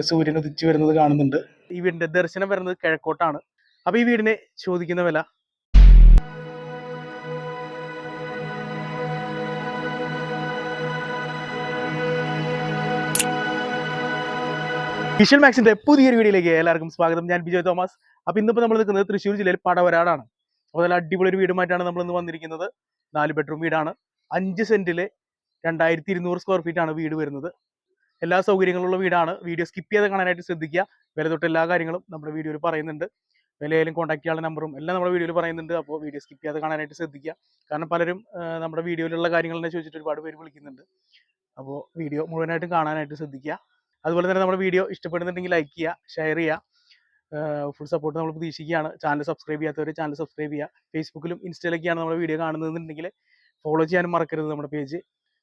സൂര്യൻ ഉദിച്ചു വരുന്നത് കാണുന്നുണ്ട്. ഈ വീടിന്റെ ദർശനം വരുന്നത് കിഴക്കോട്ടാണ്. അപ്പൊ ഈ വീടിനെ ചോദിക്കുന്ന വില? വിഷൽ മാക്സിന്റെ പുതിയൊരു വീഡിയോയിലേക്ക് എല്ലാവർക്കും സ്വാഗതം. ഞാൻ ബിജോയ് തോമസ്. അപ്പൊ ഇന്നിപ്പോ നമ്മൾ നിൽക്കുന്നത് തൃശ്ശൂർ ജില്ലയിൽ പടവരാടാണ്. അപ്പോൾ നല്ല അടിപൊളി ഒരു വീടുമായിട്ടാണ് നമ്മൾ ഇന്ന് വന്നിരിക്കുന്നത്. നാല് ബെഡ്റൂം വീടാണ്. അഞ്ച് സെന്റിൽ രണ്ടായിരത്തി ഇരുന്നൂറ് സ്ക്വയർ ഫീറ്റ് ആണ് വീട് വരുന്നത്. എല്ലാ സൗകര്യങ്ങളുള്ള വീടാണ്. വീഡിയോ സ്കിപ്പ് ചെയ്ത് കാണാനായിട്ട് ശ്രദ്ധിക്കുക. വില തൊട്ട് എല്ലാ കാര്യങ്ങളും നമ്മുടെ വീഡിയോയിൽ പറയുന്നുണ്ട്. വിലയിലും കോൺടാക്ട് ചെയ്യാനുള്ള നമ്പറും എല്ലാം നമ്മുടെ വീഡിയോയിൽ പറയുന്നുണ്ട്. അപ്പോൾ വീഡിയോ സ്കിപ്പ് ചെയ്യാതെ കാണാനായിട്ട് ശ്രദ്ധിക്കുക. കാരണം പലരും നമ്മുടെ വീഡിയോയിലുള്ള കാര്യങ്ങൾ തന്നെ ചോദിച്ചിട്ട് ഒരുപാട് പേര് വിളിക്കുന്നുണ്ട്. അപ്പോൾ വീഡിയോ മുഴുവനായിട്ടും കാണാനായിട്ട് ശ്രദ്ധിക്കുക. അതുപോലെ തന്നെ നമ്മുടെ വീഡിയോ ഇഷ്ടപ്പെടുന്നുണ്ടെങ്കിൽ ലൈക്ക് ചെയ്യുക ഷെയർ ചെയ്യുക. ഫുൾ സപ്പോർട്ട് നമ്മൾ പ്രതീക്ഷിക്കുകയാണ്. ചാനൽ സബ്സ്ക്രൈബ് ചെയ്യാത്തവർ ചാനൽ സബ്സ്ക്രൈബ് ചെയ്യുക. ഫേസ്ബുക്കിലും ഇൻസ്റ്റയിലൊക്കെയാണ് നമ്മുടെ വീഡിയോ കാണുന്നതെന്നുണ്ടെങ്കിൽ ഫോളോ ചെയ്യാനും മറക്കരുത് നമ്മുടെ പേജ്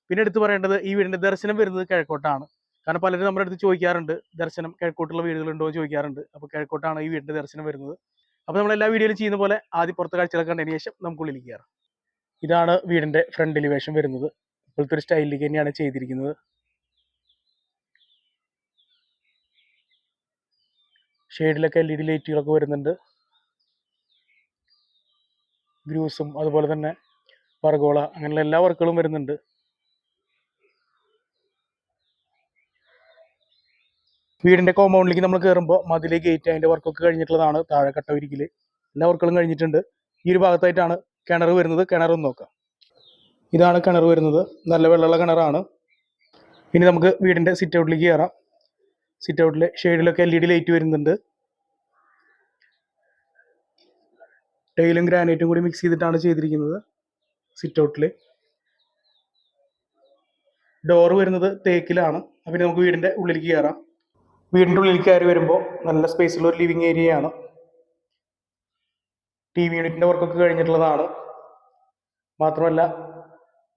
പിന്നെ എടുത്തു പറയേണ്ടത് ഈ വീടിന്റെ ദർശനം വരുന്നത് കിഴക്കോട്ടാണ്. കാരണം പലരും നമ്മുടെ അടുത്ത് ചോദിക്കാറുണ്ട് ദർശനം കിഴക്കോട്ടുള്ള വീടുകളുണ്ടോ? എന്ന് ചോദിക്കാറുണ്ട്. അപ്പോൾ കിഴക്കോട്ടാണ് ഈ വീടിന്റെ ദർശനം വരുന്നത്. അപ്പോൾ നമ്മൾ എല്ലാ വീഡിയോയിലും ചെയ്യുന്ന പോലെ ആദ്യം പുറത്തെ കാഴ്ചകളൊക്കെ കണ്ടതിന് ശേഷം നമുക്കുള്ളിൽ കയറാം. ഇതാണ് വീടിന്റെ ഫ്രണ്ട് എലിവേഷൻ വരുന്നത്. ഇപ്പോഴത്തെ ഒരു സ്റ്റൈലിലേക്ക് തന്നെയാണ് ചെയ്തിരിക്കുന്നത്. ഷെയ്ഡിലൊക്കെ എൽ ഇ ഡി ലൈറ്റുകളൊക്കെ വരുന്നുണ്ട്. ഗ്രൂസും അതുപോലെ തന്നെ പർഗോള അങ്ങനെയുള്ള എല്ലാ വർക്കുകളും വരുന്നുണ്ട്. വീടിന്റെ കോമ്പൗണ്ടിലേക്ക് നമ്മൾ കയറുമ്പോൾ മതിലെ ഗേറ്റ് അതിന്റെ വർക്കൊക്കെ കഴിഞ്ഞിട്ടുള്ളതാണ് താഴെ കട്ട ഒരിക്കൽ എല്ലാ വർക്കുകളും കഴിഞ്ഞിട്ടുണ്ട്. ഈ ഒരു ഭാഗത്തായിട്ടാണ് കിണർ വരുന്നത്. കിണറൊന്ന് നോക്കാം. ഇതാണ് കിണർ വരുന്നത്. നല്ല വെള്ളമുള്ള കിണറാണ്. ഇനി നമുക്ക് വീടിന്റെ സിറ്റ് ഔട്ടിലേക്ക് കയറാം സിറ്റ് ഔട്ടിലെ ഷെയ്ഡിലൊക്കെ എൽ ഇ ഡി ലൈറ്റ് വരുന്നുണ്ട്. ടൈലും ഗ്രാനൈറ്റും കൂടി മിക്സ് ചെയ്തിട്ടാണ് ചെയ്തിരിക്കുന്നത് സിറ്റ് ഔട്ടിൽ ഡോർ വരുന്നത് തേക്കിലാണ്. അപ്പം നമുക്ക് വീടിന്റെ ഉള്ളിലേക്ക് കയറാം വീടിന്റെ ഉള്ളിൽ കയറി വരുമ്പോൾ നല്ല സ്പേസുള്ള ഒരു ലിവിങ് ഏരിയയാണ് ടി വി യൂണിറ്റിന്റെ വർക്കൊക്കെ കഴിഞ്ഞിട്ടുള്ളതാണ്. മാത്രമല്ല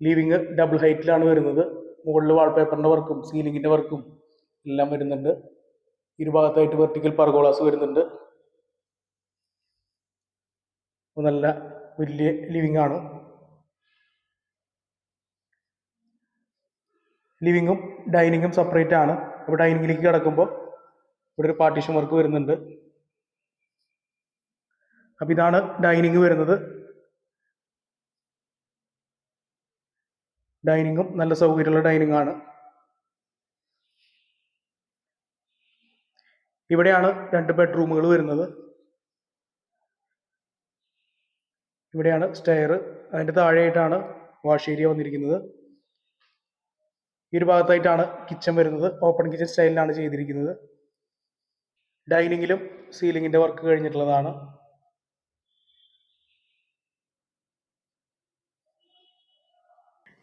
ലിവിങ് ഡബിൾ ഹൈറ്റിലാണ് വരുന്നത്. മുകളിൽ വാൾപേപ്പറിന്റെ വർക്കും സീലിങ്ങിന്റെ വർക്കും എല്ലാം വരുന്നുണ്ട്. ഇരുഭാഗത്തായിട്ട് വെർട്ടിക്കൽ പർഗോളാസ് വരുന്നുണ്ട്. നല്ല വലിയ ലിവിങ് ആണ്. ലിവിങ്ങും ഡൈനിങ്ങും സെപ്പറേറ്റ് ആണ്. അപ്പോൾ ഡൈനിങ്ങിലേക്ക് കിടക്കുമ്പോൾ ഇവിടെ ഒരു പാർട്ടീഷൻ വർക്ക് വരുന്നുണ്ട്. അപ്പൊ ഇതാണ് ഡൈനിങ് വരുന്നത്. ഡൈനിങ്ങും നല്ല സൗകര്യമുള്ള ഡൈനിങ് ആണ്. ഇവിടെയാണ് രണ്ട് ബെഡ്റൂമുകൾ വരുന്നത്. ഇവിടെയാണ് സ്റ്റെയർ അതിന്റെ താഴെയായിട്ടാണ് വാഷ് ഏരിയ വന്നിരിക്കുന്നത്. ഈ ഒരു ഭാഗത്തായിട്ടാണ് കിച്ചൺ വരുന്നത്. ഓപ്പൺ കിച്ചൺ സ്റ്റൈലിലാണ് ചെയ്തിരിക്കുന്നത്. ഡൈനിങ്ങിലും സീലിങ്ങിന്റെ വർക്ക് കഴിഞ്ഞിട്ടുള്ളതാണ്.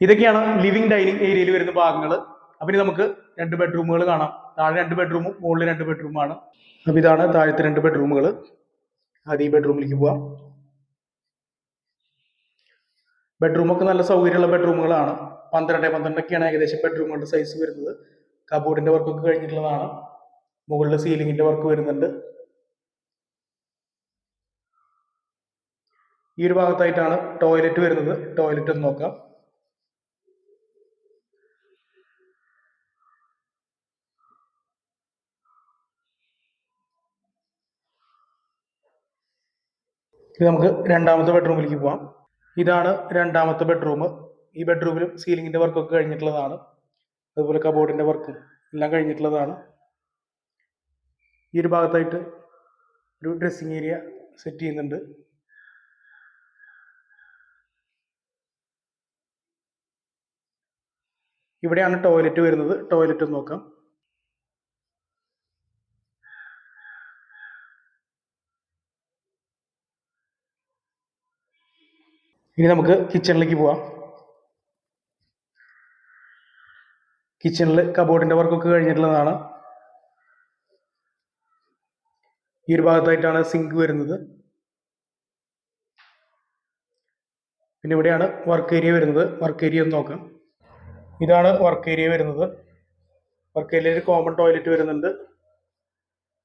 ഇതൊക്കെയാണ് ലിവിംഗ് ഡൈനിങ് ഏരിയയിൽ വരുന്ന ഭാഗങ്ങൾ അപ്പം ഇനി നമുക്ക് രണ്ട് ബെഡ്റൂമുകൾ കാണാം. താഴെ രണ്ട് ബെഡ്റൂമും മുകളിൽ രണ്ട് ബെഡ്റൂമാണ് അപ്പം ഇതാണ് താഴത്തെ രണ്ട് ബെഡ്റൂമുകൾ ആദ്യം ഈ ബെഡ്റൂമിലേക്ക് പോവാം. ബെഡ്റൂമൊക്കെ നല്ല സൗകര്യമുള്ള ബെഡ്റൂമുകളാണ്. പന്ത്രണ്ട് പന്ത്രണ്ടൊക്കെയാണ് ഏകദേശം ബെഡ്റൂമുകളുടെ സൈസ് വരുന്നത്. കബോർഡിന്റെ വർക്കൊക്കെ കഴിഞ്ഞിട്ടുള്ളതാണ്. മുകളിൽ സീലിംഗിന്റെ വർക്ക് വരുന്നുണ്ട്. ഈ ഒരു ഭാഗത്തായിട്ടാണ് ടോയ്ലറ്റ് വരുന്നത്. ടോയ്ലറ്റ് ഒന്ന് നോക്കാം. ഇനി നമുക്ക് രണ്ടാമത്തെ ബെഡ്റൂമിലേക്ക് പോവാം. ഇതാണ് രണ്ടാമത്തെ ബെഡ്റൂം ഈ ബെഡ്റൂമിലും സീലിംഗിന്റെ വർക്കൊക്കെ കഴിഞ്ഞിട്ടുള്ളതാണ്. അതുപോലെ കബോർഡിന്റെ വർക്കും എല്ലാം കഴിഞ്ഞിട്ടുള്ളതാണ്. ഈ ഒരു ഭാഗത്തായിട്ട് ഒരു ഡ്രസ്സിങ് ഏരിയ സെറ്റ് ചെയ്യുന്നുണ്ട്. ഇവിടെയാണ് ടോയ്ലറ്റ് വരുന്നത്. ടോയ്ലറ്റ് നോക്കാം. ഇനി നമുക്ക് കിച്ചണിലേക്ക് പോവാം. കിച്ചണിൽ കബോർഡിന്റെ വർക്കൊക്കെ കഴിഞ്ഞിട്ടുള്ളതാണ്. ഈ ഒരു ഭാഗത്തായിട്ടാണ് സിങ്ക് വരുന്നത്. പിന്നെ ഇവിടെയാണ് വർക്ക് ഏരിയ വരുന്നത്. വർക്ക് ഏരിയ ഒന്ന് നോക്കാം. ഇതാണ് വർക്ക് ഏരിയ വരുന്നത്. വർക്ക് ഏരിയയിൽ ഒരു കോമൺ ടോയ്ലറ്റ് വരുന്നുണ്ട്.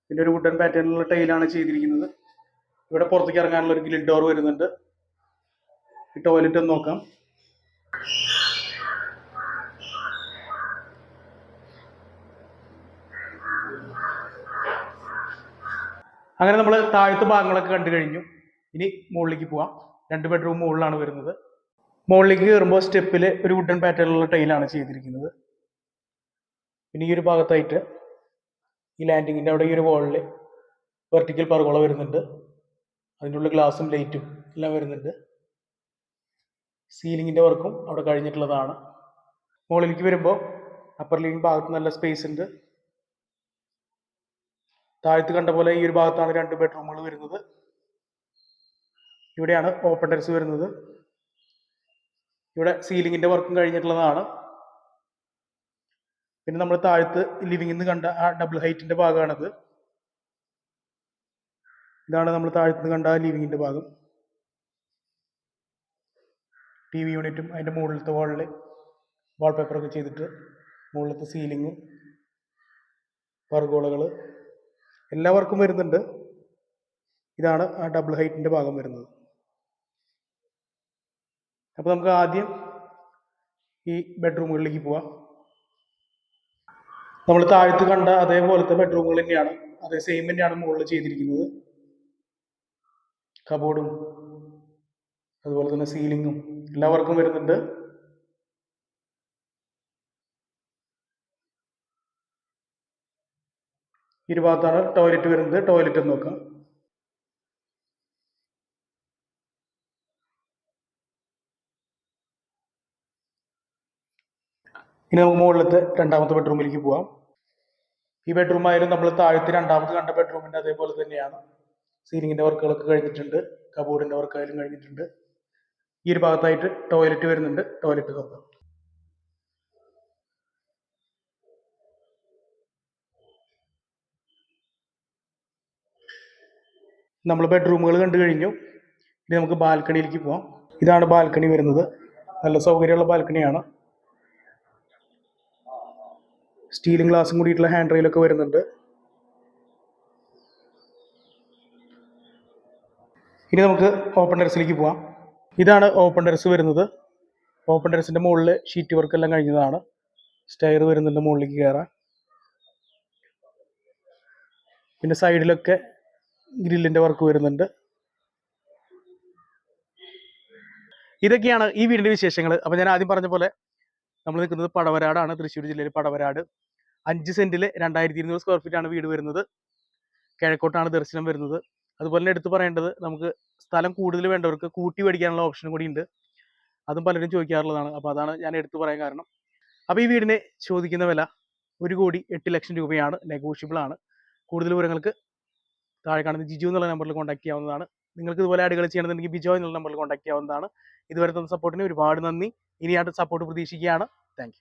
പിന്നെ ഒരു വുഡൻ പാറ്റേണിലുള്ള ടൈലാണ് ചെയ്തിരിക്കുന്നത്. ഇവിടെ പുറത്തേക്ക് ഇറങ്ങാനുള്ള ഒരു ഗ്രിൽ ഡോർ വരുന്നുണ്ട്. ഈ ടോയ്ലറ്റ് ഒന്ന് നോക്കാം. അങ്ങനെ നമ്മൾ താഴത്തെ ഭാഗങ്ങളൊക്കെ കണ്ടു കഴിഞ്ഞു. ഇനി മുകളിലേക്ക് പോവാം. രണ്ട് ബെഡ്റൂം മുകളിലാണ് വരുന്നത്. മുകളിലേക്ക് കയറുമ്പോൾ സ്റ്റെപ്പിൽ ഒരു വുഡൻ പാറ്റേണിലുള്ള ടൈലാണ് ചെയ്തിരിക്കുന്നത്. പിന്നെ ഈ ഒരു ഭാഗത്തായിട്ട് ഈ ലാൻഡിങ്ങിന്റെ അവിടെ ഈ ഒരു വോളിൽ വെർട്ടിക്കൽ പർഗോള വരുന്നുണ്ട്. അതിന്റെ ഉള്ളിൽ ഗ്ലാസും ലൈറ്റും എല്ലാം വരുന്നുണ്ട്. സീലിങ്ങിന്റെ വർക്കും അവിടെ കഴിഞ്ഞിട്ടുള്ളതാണ്. മുകളിലേക്ക് വരുമ്പോൾ അപ്പർ ലിവിംഗ് ഭാഗത്ത് നല്ല സ്പേസ് ഉണ്ട്. താഴത്ത് കണ്ട പോലെ ഈ ഒരു ഭാഗത്താണ് രണ്ട് ബെഡ്റൂമുകൾ വരുന്നത്. ഇവിടെയാണ് ഓപ്പൺ ടെറസ് വരുന്നത്. ഇവിടെ സീലിങ്ങിന്റെ വർക്കും കഴിഞ്ഞിട്ടുള്ളതാണ്. പിന്നെ നമ്മൾ താഴത്ത് ലിവിംഗിൽ നിന്ന് കണ്ട ആ ഡബിൾ ഹൈറ്റിന്റെ ഭാഗമാണത്. ഇതാണ് നമ്മൾ താഴത്ത് നിന്ന് കണ്ട ആ ഭാഗം. ടി വി യൂണിറ്റും അതിന്റെ മുകളിലത്തെ വാളിൽ വാൾപേപ്പറൊക്കെ ചെയ്തിട്ട് മുകളിലത്തെ സീലിങ്ങും പർഗോളകൾ എല്ലാ വർക്കും വരുന്നുണ്ട്. ഇതാണ് ആ ഡബിൾ ഹൈറ്റിന്റെ ഭാഗം വരുന്നത്. അപ്പോൾ നമുക്ക് ആദ്യം ഈ ബെഡ്റൂമുകളിലേക്ക് പോവാം. നമ്മൾ താഴത്ത് കണ്ട അതേപോലത്തെ ബെഡ്റൂമുകൾ തന്നെയാണ്. അതേ സെയിം തന്നെയാണ് മുകളിൽ ചെയ്തിരിക്കുന്നത്. കബോർഡും അതുപോലെ തന്നെ സീലിങ്ങും എല്ലാ വർക്കും ഇരുഭാഗത്താണ് ടോയ്ലറ്റ് വരുന്നത് ടോയ്ലറ്റ് എന്ന് നോക്കാം. ഇനി നമുക്ക് മുകളിലത്തെ രണ്ടാമത്തെ ബെഡ്റൂമിലേക്ക് പോവാം. ഈ ബെഡ്റൂം ആയാലും നമ്മൾ താഴത്തെ രണ്ടാമത്തെ കണ്ട ബെഡ്റൂമിന്റെ അതേപോലെ തന്നെയാണ്. സീലിങ്ങിന്റെ വർക്കുകളൊക്കെ കഴിഞ്ഞിട്ടുണ്ട് കബോർഡിന്റെ വർക്കായാലും കഴിഞ്ഞിട്ടുണ്ട്. ഈ ഒരു ഭാഗത്തായിട്ട് ടോയ്ലറ്റ് വരുന്നുണ്ട് ടോയ്ലറ്റ് നോക്കാം നമ്മൾ ബെഡ്റൂമുകൾ കണ്ടു കഴിഞ്ഞു. ഇനി നമുക്ക് ബാൽക്കണിയിലേക്ക് പോവാം. ഇതാണ് ബാൽക്കണി വരുന്നത്. നല്ല സൗകര്യമുള്ള ബാൽക്കണിയാണ്. സ്റ്റീലും ഗ്ലാസും കൂടിയിട്ടുള്ള ഹാൻഡ് റെയിലൊക്കെ വരുന്നുണ്ട്. ഇനി നമുക്ക് ഓപ്പൺ ടെറസിലേക്ക് പോവാം. ഇതാണ് ഓപ്പൺ ടെറസ് വരുന്നത്. ഓപ്പൺ ടെറസിന്റെ മുകളിൽ ഷീറ്റ് വർക്ക് എല്ലാം കഴിഞ്ഞതാണ്. സ്റ്റയർ വരുന്നുണ്ട് മുകളിലേക്ക് കയറാൻ പിന്നെ സൈഡിലൊക്കെ ഗ്രില്ലിന്റെ വർക്ക് വരുന്നുണ്ട്. ഇതൊക്കെയാണ് ഈ വീടിന്റെ വിശേഷങ്ങൾ അപ്പോൾ ഞാൻ ആദ്യം പറഞ്ഞ പോലെ നമ്മൾ നിൽക്കുന്നത് പടവരാടാണ്. തൃശ്ശൂർ ജില്ലയിൽ പടവരാട്. അഞ്ച് സെന്റിൽ രണ്ടായിരത്തി ഇരുന്നൂറ് സ്ക്വയർ ഫീറ്റ് ആണ് വീട് വരുന്നത്. കിഴക്കോട്ടാണ് ദർശനം വരുന്നത്. അതുപോലെ തന്നെ എടുത്തു പറയേണ്ടത് നമുക്ക് സ്ഥലം കൂടുതൽ വേണ്ടവർക്ക് കൂട്ടി മേടിക്കാനുള്ള ഓപ്ഷനും കൂടി ഉണ്ട്. അതും പലരും ചോദിക്കാറുള്ളതാണ്. അപ്പോൾ അതാണ് ഞാൻ എടുത്തു പറയാൻ കാരണം. അപ്പോൾ ഈ വീടിന് ചോദിക്കുന്ന വില ഒരു കോടി എട്ട് ലക്ഷം രൂപയാണ്. നെഗോഷ്യബിൾ ആണ്. കൂടുതൽ വിവരങ്ങൾക്ക് താഴെ കാണുന്ന ജിജു എന്നുള്ള നമ്പറിൽ കോൺടാക്ട് ചെയ്യാവുന്നതാണ്. നിങ്ങൾക്ക് ഇതുപോലെ ആഡുകൾ ചെയ്യണമെന്നുണ്ടെങ്കിൽ ബിജോ എന്നുള്ള നമ്പറിൽ കോൺടാക്ട് ചെയ്യാവുന്നതാണ്. ഇതുവരെ തന്ന സപ്പോർട്ടിന് ഒരുപാട് നന്ദി. ഇനിയായിട്ട് സപ്പോർട്ട് പ്രതീക്ഷിക്കുകയാണ്. താങ്ക്